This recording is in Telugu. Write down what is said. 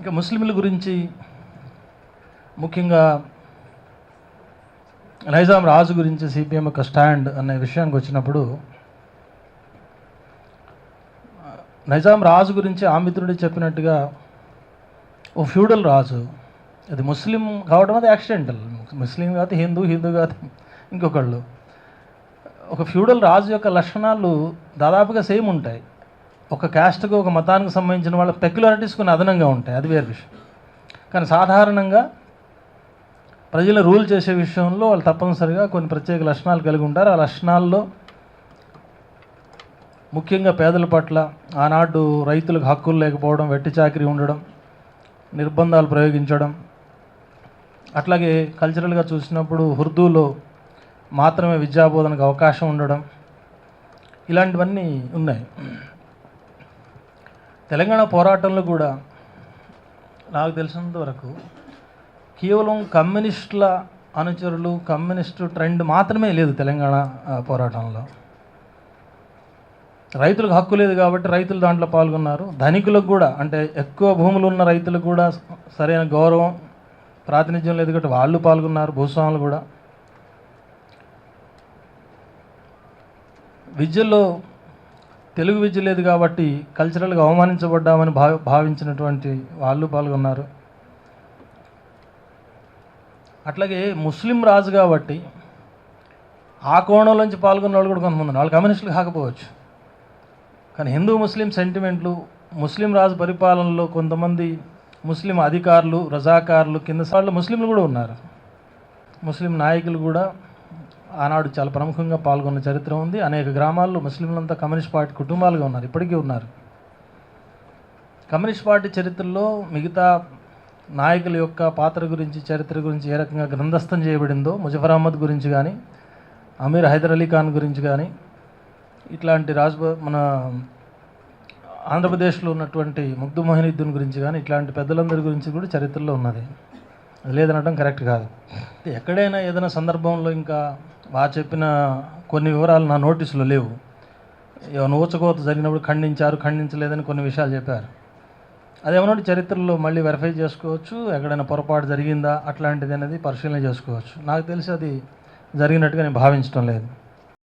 ఇంకా ముస్లింల గురించి ముఖ్యంగా నైజాం రాజు గురించి సిపిఎం యొక్క స్టాండ్ అనే విషయానికి వచ్చినప్పుడు నైజాం రాజు గురించి ఆమిత్రుడు చెప్పినట్టుగా ఓ ఫ్యూడల్ రాజు అది ముస్లిం కావడం అది యాక్సిడెంటల్. ముస్లిం కాదు హిందూ హిందూ కాదు ఇంకొకళ్ళు. ఒక ఫ్యూడల్ రాజు యొక్క లక్షణాలు దాదాపుగా సేమ్ ఉంటాయి. ఒక క్యాస్ట్కు ఒక మతానికి సంబంధించిన వాళ్ళ పెక్యులారిటీస్ కొన్ని అదనంగా ఉంటాయి. అది వేరే విషయం. కానీ సాధారణంగా ప్రజలు రూల్ చేసే విషయంలో వాళ్ళు తప్పనిసరిగా కొన్ని ప్రత్యేక లక్షణాలు కలిగి ఉంటారు. ఆ లక్షణాల్లో ముఖ్యంగా పేదల పట్ల ఆనాడు రైతులకు హక్కులు లేకపోవడం వెట్టి చాకరీ ఉండడం నిర్బంధాలు ప్రయోగించడం అట్లాగే కల్చరల్గా చూసినప్పుడు ఉర్దూలో మాత్రమే విద్యాబోధనకు అవకాశం ఉండడం ఇలాంటివన్నీ ఉన్నాయి. తెలంగాణ పోరాటంలో కూడా నాకు తెలిసినంత వరకు కేవలం కమ్యూనిస్టుల అనుచరులు కమ్యూనిస్టు ట్రెండ్ మాత్రమే లేదు తెలంగాణ పోరాటంలో. రైతులకు హక్కు లేదు కాబట్టి రైతులు దాంట్లో పాల్గొన్నారు. ధనికులకు కూడా అంటే ఎక్కువ భూములు ఉన్న రైతులకు కూడా సరైన గౌరవం ప్రాతినిధ్యం లేదు కాబట్టి వాళ్ళు పాల్గొన్నారు భూస్వాములు కూడా. విద్యలో తెలుగు విద్య లేదు కాబట్టి కల్చరల్గా అవమానించబడ్డామని భావ భావించినటువంటి వాళ్ళు పాల్గొన్నారు. అట్లాగే ముస్లిం రాజు కాబట్టి ఆ కోణంలోంచి పాల్గొన్న వాళ్ళు కూడా కొంతమంది వాళ్ళు కమ్యూనిస్టులు కాకపోవచ్చు. కానీ హిందూ ముస్లిం సెంటిమెంట్లు ముస్లిం రాజు పరిపాలనలో కొంతమంది ముస్లిం అధికారులు రజాకారులు కింద వాళ్ళు ముస్లింలు కూడా ఉన్నారు. ముస్లిం నాయకులు కూడా ఆనాడు చాలా ప్రముఖంగా పాల్గొన్న చరిత్ర ఉంది. అనేక గ్రామాల్లో ముస్లింలంతా కమ్యూనిస్ట్ పార్టీ కుటుంబాలుగా ఉన్నారు. ఇప్పటికీ ఉన్నారు. కమ్యూనిస్ట్ పార్టీ చరిత్రలో మిగతా నాయకుల యొక్క పాత్ర గురించి చరిత్ర గురించి ఏ రకంగా గ్రంథస్థం చేయబడిందో ముజఫర్ అహ్మద్ గురించి కానీ అమీర్ హైదర్ అలీ ఖాన్ గురించి కానీ ఇట్లాంటి రాజ్ మన ఆంధ్రప్రదేశ్లో ఉన్నటువంటి ముగ్ధు మొహినుద్దీన్ గురించి కానీ ఇట్లాంటి పెద్దలందరి గురించి కూడా చరిత్రలో ఉన్నది. లేదనడం కరెక్ట్ కాదు. ఎక్కడైనా ఏదైనా సందర్భంలో ఇంకా ఆ చెప్పిన కొన్ని వివరాలు నా నోటీసులో లేవు. ఏమైనా ఊచకోత జరిగినప్పుడు ఖండించారు ఖండించలేదని కొన్ని విషయాలు చెప్పారు. అదేమన్నా చరిత్రలో మళ్ళీ వెరిఫై చేసుకోవచ్చు ఎక్కడైనా పొరపాటు జరిగిందా అట్లాంటిది అనేది పరిశీలన చేసుకోవచ్చు. నాకు తెలిసి అది జరిగినట్టుగా నేను భావించడం లేదు.